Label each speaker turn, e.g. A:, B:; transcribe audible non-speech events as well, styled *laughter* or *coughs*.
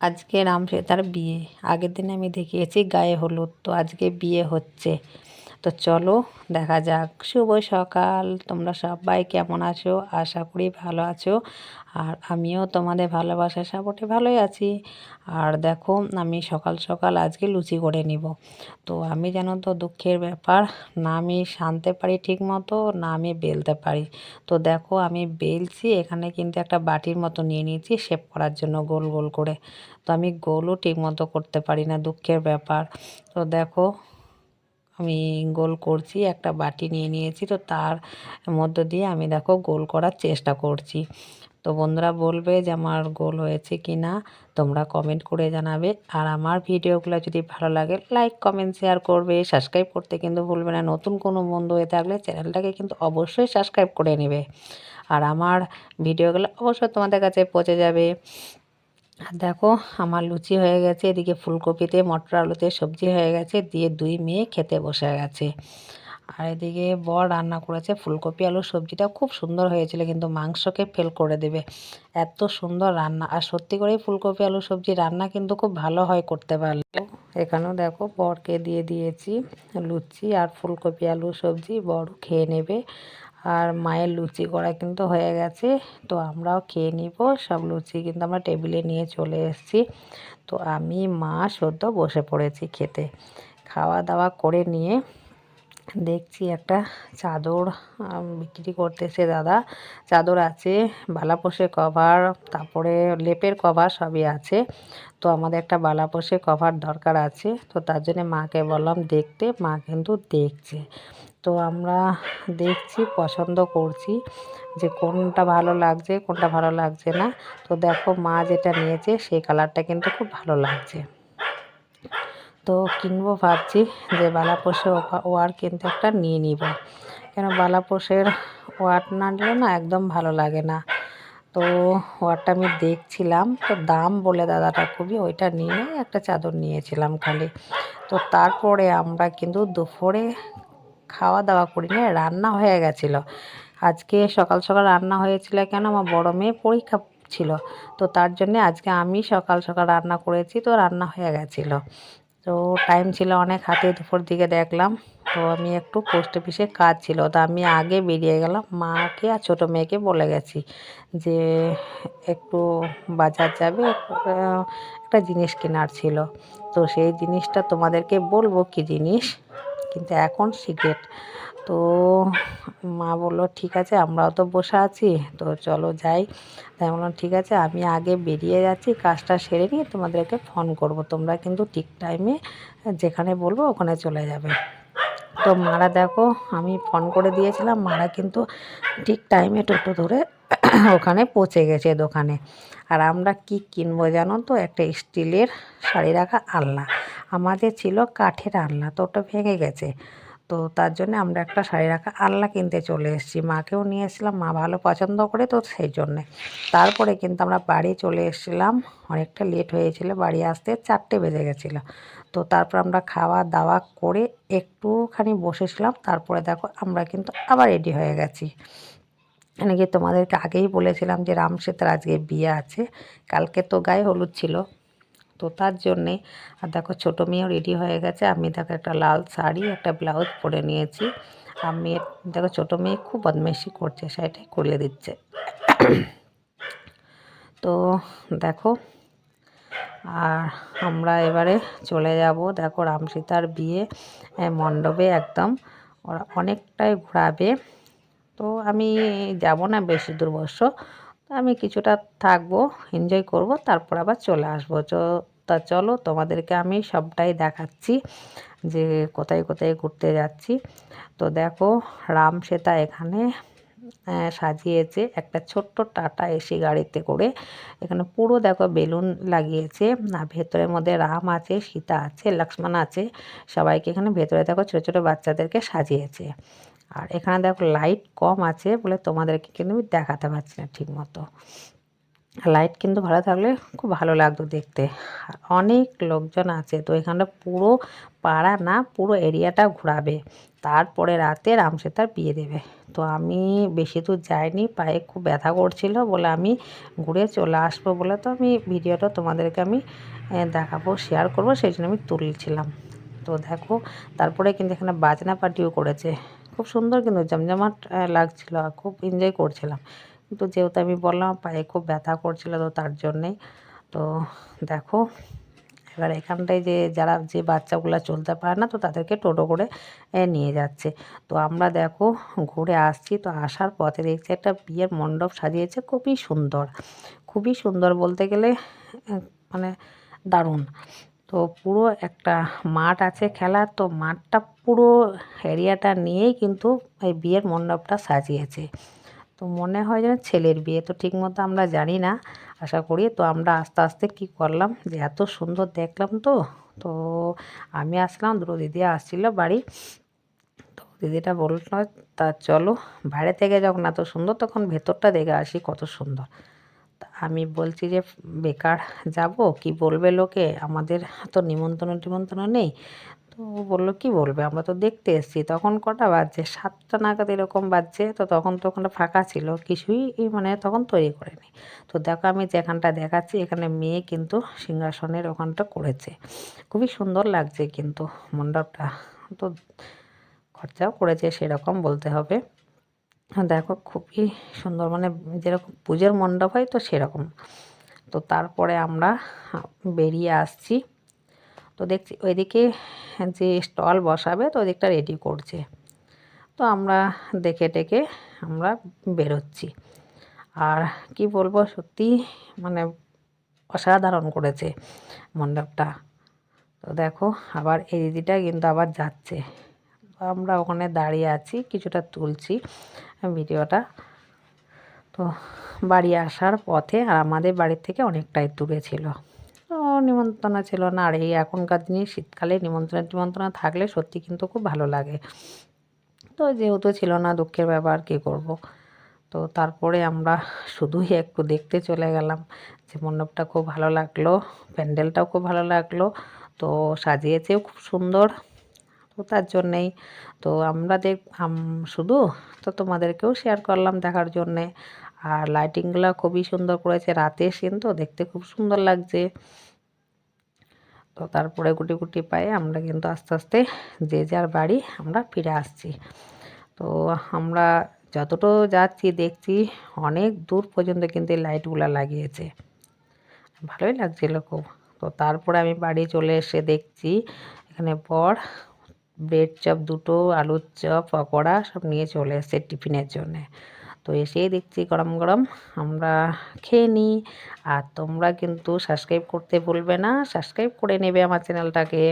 A: আজকে রামশ্বেতার বিয়ে। আগের দিন আমি দেখিয়েছি গায়ে হলুদ। তো আজকে বিয়ে হচ্ছে। তো চলো, দেখা যাক। শুভ সকাল। তোমরা সবাই কেমন আছো? আশা করি ভালো আছো। আর আমিও তোমাদের ভালোবাসা সাপোর্টে ভালোই আছি। আর দেখো, আমি সকাল সকাল আজকে লুচি করে নিব। তো আমি যেন তো দুঃখের ব্যাপার, না আমি সানতে পারি ঠিক মতো না আমি বেলতে পারি। তো দেখো, আমি বেলছি, এখানে কিন্তু একটা বাটির মতো নিয়ে নিয়েছি, শেপ করার জন্য গোল গোল করে। তো আমি গোলও ঠিক মতো করতে পারি না, দুঃখের ব্যাপার। তো দেখো আমি গোল করছি, একটা বাটি নিয়ে নিয়েছি, তো তার মধ্য দিয়ে আমি দেখো গোল করার চেষ্টা করছি। তো বন্ধুরা বলবে যে আমার গোল হয়েছে কি না তোমরা কমেন্ট করে জানাবে। আর আমার ভিডিওগুলো যদি ভালো লাগে লাইক কমেন্ট শেয়ার করবে। সাবস্ক্রাইব করতে কিন্তু ভুলবে না। নতুন কোনো বন্ধু হয়ে থাকলে চ্যানেলটাকে কিন্তু অবশ্যই সাবস্ক্রাইব করে নেবে। আর আমার ভিডিওগুলো অবশ্যই তোমাদের কাছে পৌঁছে যাবে। আর দেখো, আমার লুচি হয়ে গেছে, এদিকে ফুলকপিতে, মটর আলুতে সবজি হয়ে গেছে, দিয়ে দুই মেয়ে খেতে বসে গেছে। আর এদিকে বর রান্না করেছে ফুলকপি আলু সবজিটা, খুব সুন্দর হয়েছিল, কিন্তু মাংসকে ফেল করে দেবে। এত সুন্দর রান্না, আর সত্যি করেই ফুলকপি আলু সবজি রান্না কিন্তু খুব ভালো হয় করতে পারলে। এখানেও দেখো, বরকে দিয়ে দিয়েছি লুচি আর ফুলকপি আলু সবজি, বড় খেয়ে নেবে। আর মায়ের লুচি করা কিন্তু হয়ে গেছে। তো আমরাও খেয়ে নিব। সব লুচি কিন্তু আমরা টেবিলে নিয়ে চলে এসেছি। তো আমি, মা, সদ্য বসে পড়েছি খেতে। খাওয়া দাওয়া করে নিয়ে দেখছি একটা চাদর বিক্রি করতেছে দাদা। চাদর আছে বালাপোষে কভার, তারপরে লেপের কভার সবই আছে। তো আমাদের একটা বালাপোষে কভার দরকার আছে। তো তার জন্য মাকে বললাম দেখতে, মা কিন্তু দেখছে। তো আমরা দেখছি, পছন্দ করছি যে কোনটা ভালো লাগছে, কোনটা ভালো লাগছে না। তো দেখো, মা যেটা নিয়েছে, সেই কালারটা কিন্তু খুব ভালো লাগছে। তো কিনবো ভাবছি যে বালাপোষে ওয়ার কিন্তু একটা নিয়ে নিব। কেন বালাপোষের ওয়ার না নিলে না একদম ভালো লাগে না। তো ওয়ারটা আমি দেখছিলাম, তো দাম বলে দাদাটা খুবই ওইটা নিয়ে একটা চাদর নিয়েছিলাম খালি। তো তারপরে আমরা কিন্তু দুপুরে খাওয়া দাওয়া করি না রান্না হয়ে গেছিল। আজকে সকাল সকাল রান্না হয়েছিল কেন? আমার বড় মেয়ে পরীক্ষা ছিল, তো তার জন্যে আজকে আমি সকাল সকাল রান্না করেছি, তো রান্না হয়ে গেছিল। তো টাইম ছিল অনেক, হাতে দুপুর দিকে দেখলাম, তো আমি একটু পোস্ট অফিসে কাজ ছিল, তো আমি আগে বেরিয়ে গেলাম, মাকে আর ছোটো মেয়েকে বলে গেছি যে একটু বাজার যাবে একটা জিনিস কেনার ছিল। তো সেই জিনিসটা তোমাদেরকে বলব কি জিনিস? কিন্তু এখন সিক্রেট তো মা বলল, ঠিক আছে, আমরাও তো বসে আছি। তো চলো যাই। তাই বললাম, ঠিক আছে, আমি আগে বেরিয়ে যাচ্ছি, কাজটা সেরে নিয়ে তোমাদেরকে ফোন করব। তোমরা কিন্তু ঠিক টাইমে যেখানে বলব ওখানে চলে যাবে। তো মারা দেখো, আমি ফোন করে দিয়েছিলাম, মারা কিন্তু ঠিক টাইমে টোটো ধরে *coughs* ওখানে পচে গেছে দোকানে। আর আমরা কি কিনবো জানো তো? একটা স্টিলের শাড়ি রাখা আলনা। আমাদের ছিল কাঠের আলনা, তো ওটা ভেঙে গেছে। তো তার জন্য আমরা একটা শাড়ি রাখা আলনা কিনতে চলে এসেছি। মাকেও নিয়ে এসেছিলাম, মা ভালো পছন্দ করে তো সেই জন্যে। তারপরে কিন্তু আমরা বাড়ি চলে এসেছিলাম। অনেকটা লেট হয়েছিল, বাড়ি আসতে চারটে বেজে গেছিল। তো তারপর আমরা খাওয়া দাওয়া করে একটুখানি বসেছিলাম। তারপরে দেখো আমরা কিন্তু আবার রেডি হয়ে গেছি। এনেকে তোমাদেরকে আগেই বলেছিলাম যে রামসেতার আজকে বিয়ে আছে। কালকে তো গায়ে হলুদ ছিল। তো তার জন্যে, আর দেখো ছোটো মেয়েও রেডি হয়ে গেছে। আমি দেখো একটা লাল শাড়ি, একটা ব্লাউজ পরে নিয়েছি। মেয়ের দেখো ছোটো মেয়ে খুব বদমেশি করছে সেটাই করিয়ে দিচ্ছে। তো দেখো, আর আমরা এবারে চলে যাব দেখো রামসীতার বিয়ে মণ্ডপে একদম। ওরা অনেকটাই ঘোরাবে। তো আমি যাব না, বেশি দূর বর্ষ আমি কিছুটা থাকব এনজয় করব, তারপর আবার চলে আসব। তা চলো তোমাদেরকে আমি সবটাই দেখাচ্ছি যে কোথায় কোথায় ঘুরতে যাচ্ছি। তো দেখো, রাম সেতা এখানে সাজিয়েছে একটা ছোট্ট টাটা এসি গাড়িতে করে। এখানে পুরো দেখো বেলুন লাগিয়েছে না ভেতরের মধ্যে রাম আছে, সীতা আছে, লক্ষ্মণ আছে, সবাইকে এখানে ভেতরে দেখো ছোটো ছোটো বাচ্চাদেরকে সাজিয়েছে। আর এখানে দেখো লাইট কম আছে বলে তোমাদেরকে কিন্তু আমি দেখাতে পারছি না ঠিক মতো লাইট কিন্তু ভালো থাকলে খুব ভালো লাগতো দেখতে। আর অনেক লোকজন আছে, তো এখানটা পুরো পাড়া না, পুরো এরিয়াটা ঘোরাবে। তারপরে রাতে রামসীতার বিয়ে দেবে। তো আমি বেশি দূর যাইনি, পায়ে খুব ব্যথা করছিল বলে আমি ঘুরে চলে আসব বলে তো আমি ভিডিওটা তোমাদেরকে আমি দেখাবো শেয়ার করব, সেই জন্য আমি তুলছিলাম। তো দেখো, তারপরে কিন্তু এখানে বাজনা পার্টিও করেছে। খুব সুন্দর কিন্তু জমজমাট লাগছিল আর খুব এনজয় করছিলাম। কিন্তু যেহেতু আমি বললাম পায়ে খুব ব্যথা করছিল তো তার জন্যেই তো দেখো, এবার এখানটায় যে যারা যে বাচ্চাগুলো চলতে পারে না তো তাদেরকে টোটো করে নিয়ে যাচ্ছে। তো আমরা দেখো ঘুরে আসছি, তো আসার পথে দেখছি একটা বিয়ের মণ্ডপ সাজিয়েছে, খুবই সুন্দর। খুবই সুন্দর বলতে গেলে মানে দারুণ। তো পুরো একটা মাঠ আছে খেলার। তো মাঠটা পুরো এরিয়াটা নিয়েই কিন্তু এই বিয়ের মণ্ডপটা সাজিয়েছে। তো মনে হয় যেন ছেলের বিয়ে, তো ঠিকমতো আমরা জানি না, আশা করি। তো আমরা আস্তে আস্তে কি করলাম যে এত সুন্দর দেখলাম তো। তো আমি আসলাম, দুটো দিদি আসছিল বাড়ি। তো দিদিটা বলল, তা চলো বাইরে থেকে যখন এত সুন্দর, তখন ভেতরটা দেখে আসি কত সুন্দর। আমি বলছি যে, বেকার যাব? কি বলবে লোকে? আমাদের তো নিমন্ত্রণ টিমন্ত্রণ নেই। তো বলল, কি বলবে? আমরা তো দেখতে এসেছি। তখন কটা বাজছে? সাতটা নাগাদ এরকম বাজছে। তো তখন তো ওখানটা ফাঁকা ছিল। কিছুই মানে তখন তৈরি করেনি। তো দেখো, আমি যেখানটা দেখাচ্ছি, এখানে মেয়ে কিন্তু সিংহাসনের ওখানটা করেছে। খুবই সুন্দর লাগছে কিন্তু মণ্ডপটা। তো খরচাও করেছে, সেরকম বলতে হবে। দেখো খুবই সুন্দর মানে যেরকম পুজোর মণ্ডপ হয় তো সেরকম। তো তারপরে আমরা বেরিয়ে আসছি। তো দেখছি ওইদিকে যে স্টল বসাবে তো ওদিকটা রেডি করছে। তো আমরা দেখে টেকে আমরা বেরোচ্ছি। আর কি বলব, সত্যি মানে অসাধারণ করেছে মণ্ডপটা। তো দেখো আবার এই দিদিটা কিন্তু আবার যাচ্ছে। আমরা ওখানে দাঁড়িয়ে আছি, কিছুটা তুলছি ভিডিওটা। তো বাড়ি আসার পথে আর আমাদের বাড়ির থেকে অনেকটাই দূরে ছিল। তো নিমন্ত্রণ ছিল না। আর এই এখনকার দিনে শীতকালে নিমন্ত্রণ টিমন্ত্রণ থাকলে সত্যি কিন্তু খুব ভালো লাগে। তো যেহেতু ছিল না, দুঃখের ব্যাপার, কী করব? তো তারপরে আমরা শুধুই একটু দেখতে চলে গেলাম যে মণ্ডপটা খুব ভালো লাগল, প্যান্ডেলটাও খুব ভালো লাগল। তো সাজিয়েছেও খুব সুন্দর। তো তার জন্যেই। তো আমরা দেখ শুধু তো তোমাদেরকেও শেয়ার করলাম দেখার জন্যে। আর লাইটিংগুলো খুবই সুন্দর করেছে রাতে সিন তো, দেখতে খুব সুন্দর লাগছে। তো তারপরে গুটি গুটি পায়ে আমরা কিন্তু আস্তে আস্তে যে যার বাড়ি আমরা ফিরে আসছি। তো আমরা যতটা যাচ্ছি, দেখছি অনেক দূর পর্যন্ত কিন্তু লাইটগুলো লাগিয়েছে। ভালোই লাগছিল খুব। তো তারপরে আমি বাড়ি চলে এসে দেখছি, এখানে বর ব্রেড চপ দুটো, আলুর চপ, পকোড়া সব নিয়ে চলে এসেছে টিফিনের জন্যে। তো এসেই দেখছি গরম গরম, আমরা খেয়ে নিই। আর তোমরা কিন্তু সাবস্ক্রাইব করতে ভুলবে না সাবস্ক্রাইব করে নেবে আমার চ্যানেলটাকে